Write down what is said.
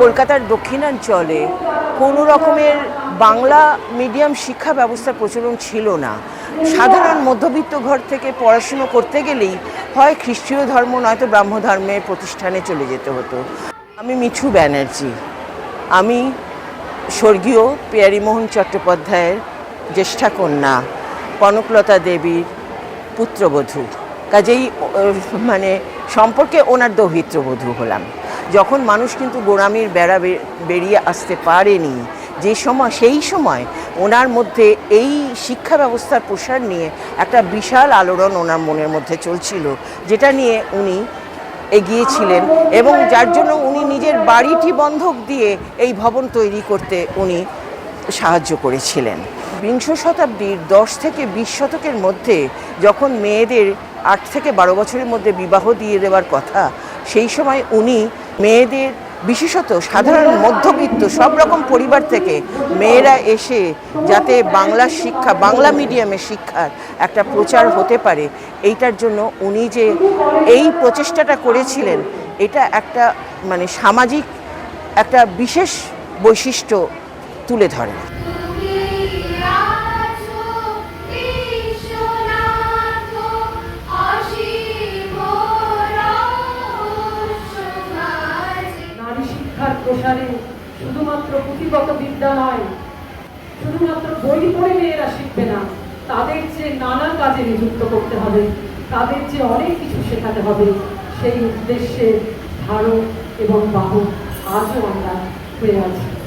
কলকাতার দক্ষিণাঞ্চলে কোনো রকমের বাংলা মিডিয়াম শিক্ষা ব্যবস্থার প্রচলন ছিল না। সাধারণ মধ্যবিত্ত ঘর থেকে পড়াশুনো করতে গেলেই হয় খ্রিস্টীয় ধর্ম, নয়তো ব্রাহ্ম ধর্মের প্রতিষ্ঠানে চলে যেতে হতো। আমি মিঠু ব্যানার্জি। আমি স্বর্গীয় পিয়ারীমোহন চট্টোপাধ্যায়ের জ্যেষ্ঠা কন্যা, কনকলতা দেবীর পুত্রবধূ। কাজেই মানে সম্পর্কে ওনার দৌহিত্রবধূ হলাম। যখন মানুষ কিন্তু গোড়ামির বেড়া বেরিয়ে আসতে পারেনি, যে সময়, সেই সময় ওনার মধ্যে এই শিক্ষা ব্যবস্থার প্রসার নিয়ে একটা বিশাল আলোড়ন ওনার মনের মধ্যে চলছিল, যেটা নিয়ে উনি এগিয়েছিলেন এবং যার জন্য উনি নিজের বাড়িটি বন্ধক দিয়ে এই ভবন তৈরি করতে উনি সাহায্য করেছিলেন। বিংশ শতাব্দীর দশ থেকে বিশ শতকের মধ্যে যখন মেয়েদের আট থেকে বারো বছরের মধ্যে বিবাহ দিয়ে দেওয়ার কথা, সেই সময় উনি মেয়েদের, বিশেষত সাধারণ মধ্যবিত্ত, সব রকম পরিবার থেকে মেয়েরা এসে যাতে বাংলা শিক্ষা, বাংলা মিডিয়ামে শিক্ষার একটা প্রচার হতে পারে, এইটার জন্য উনি যে এই প্রচেষ্টাটা করেছিলেন, এটা একটা মানে সামাজিক একটা বিশেষ বৈশিষ্ট্য তুলে ধরে শিক্ষার প্রসারে শুধুমাত্র পুঁথিগত বিদ্যা নয়, শুধুমাত্র বই পড়ে মেয়েরা শিখবে না, তাদের যে নানা কাজে নিযুক্ত করতে হবে, তাদের যে অনেক কিছু শেখাতে হবে। সেই উদ্দেশ্যে ধারক এবং বাহক আজও আমরা হয়ে আছি।